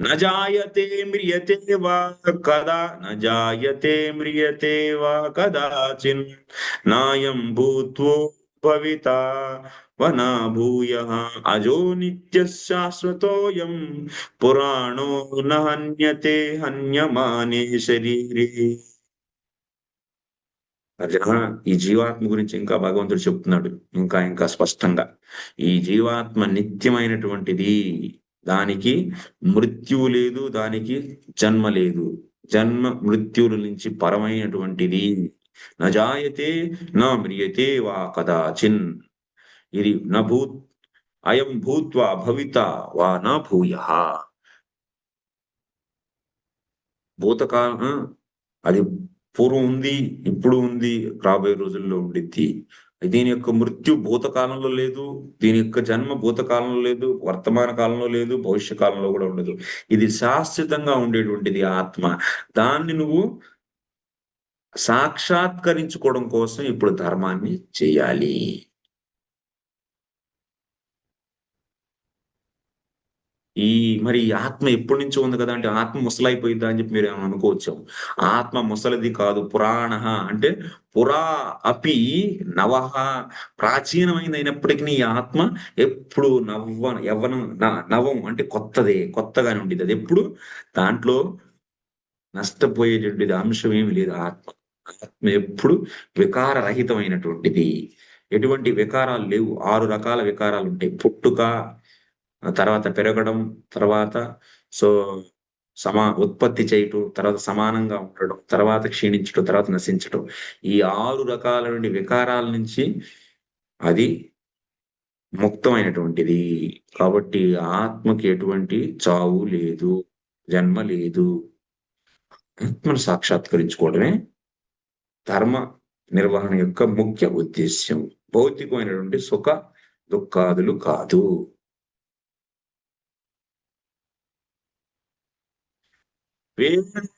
నజాయతే మ్రియతే వా కదా నజాయతే మ్రియతే వా కదాచిన్ నాయం భూత్వో భవిత వనా భూయ అజో నిత్య శాశ్వతోయం పురాణో నహన్యతే హన్యమానే శరీరే అర్జున ఈ జీవాత్మ గురించి ఇంకా భగవంతుడు చెప్తున్నాడు. ఇంకా ఇంకా స్పష్టంగా. ఈ జీవాత్మ నిత్యమైనటువంటిది. దానికి మృత్యువు లేదు దానికి జన్మ లేదు. జన్మ మృత్యువుల నుంచి పరమైనటువంటిది. నజాయతే నా మ్రియతే వా కదాచిన్. ఇది నభూ అయం భూత్వా భవిత వా నా భూయ. భూతకాల అది పూర్వం ఉంది ఇప్పుడు ఉంది రాబోయే రోజుల్లో ఉండిద్ది. దీని యొక్క మృత్యు భూతకాలంలో లేదు దీని యొక్క జన్మ భూతకాలంలో లేదు వర్తమాన కాలంలో లేదు భవిష్య కాలంలో కూడా ఉండదు. ఇది శాశ్వతంగా ఉండేటువంటిది ఆత్మ. దాన్ని నువ్వు సాక్షాత్కరించుకోవడం కోసం ఇప్పుడు ధర్మాన్ని చేయాలి. ఈ మరి ఈ ఆత్మ ఎప్పటి నుంచో ఉంది కదా అంటే ఆత్మ ముసలైపోయిందా అని చెప్పి మీరు ఏమైనా అనుకోవచ్చు? ఆత్మ ముసలిది కాదు పురాణ అంటే పురా అపి నవహ ప్రాచీనమైనది అయినప్పటికీ ఈ ఆత్మ ఎప్పుడు నవ్వ యవ్వనం న- నవం అంటే కొత్తదే కొత్తగానే ఉండేది. అది ఎప్పుడు? దాంట్లో నష్టపోయేటువంటిది అంశం ఏమి లేదు. ఆత్మ ఆత్మ ఎప్పుడు వికారరహితమైనటువంటిది. ఎటువంటి వికారాలు లేవు. ఆరు రకాల వికారాలు ఉంటాయి. పుట్టుక తర్వాత పెరగడం తర్వాత సో సమా ఉత్పత్తి చేయటం తర్వాత సమానంగా ఉండడం తర్వాత క్షీణించడం తర్వాత నశించడం ఈ ఆరు రకాల నుండి వికారాల నుంచి అది ముక్తమైనటువంటిది. కాబట్టి ఆత్మకి ఎటువంటి చావు లేదు జన్మ లేదు. ఆత్మను సాక్షాత్కరించుకోవడమే ధర్మ నిర్వహణ యొక్క ముఖ్య ఉద్దేశ్యం. భౌతికమైనటువంటి సుఖ దుఃఖాదులు కాదు. ver